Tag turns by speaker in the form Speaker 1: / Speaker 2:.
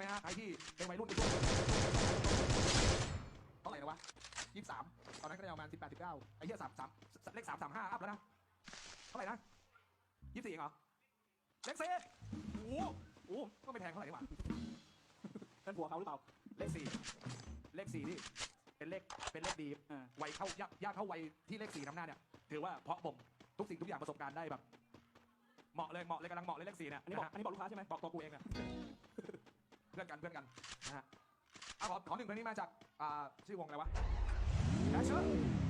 Speaker 1: นะฮะใครที่เป็นวัยรุ่นในช่วงเท่าไหร่นะวะยี่สิบสามตอนนั้นก็ได้ประมาณสิบแปดสิบเก้าไอ้เหี้ยสามสามเลขสามสามห้าอัพแล้วนะ เท่าไหร่นะยี่สิบสี่เหรอ เลขสี่โอ้โหโอ้โหก็ไม่แพงเท่าไหร่นี่หว่า
Speaker 2: เป็นผัวเขาหรือเปล่า
Speaker 1: เลขสี่เลขสี่นี่เป็นเลขเป็นเลขดี
Speaker 2: อ่า
Speaker 1: วัยเข้ายากยากเข้าวัยที่เลขสี่นำหน้าเนี่ยถือว่าเพราะบ่มทุกสิ่งทุกอย่างประสบการณ์ได้แบบ เหมาะเลยเหมาะเลยกำลังเหมาะเลยเลขสี่เนี่ย
Speaker 2: อันนี้บอกอันนี้บอกลูกค้าใช่ไหม
Speaker 1: บอกตัวกูเองอะเพื่อนกันเพื่อนกันนะฮะเอาขอขอหนึ่งเพลงนี้มาจากอ่าชื่อวงอะไรวะแคชเชอร์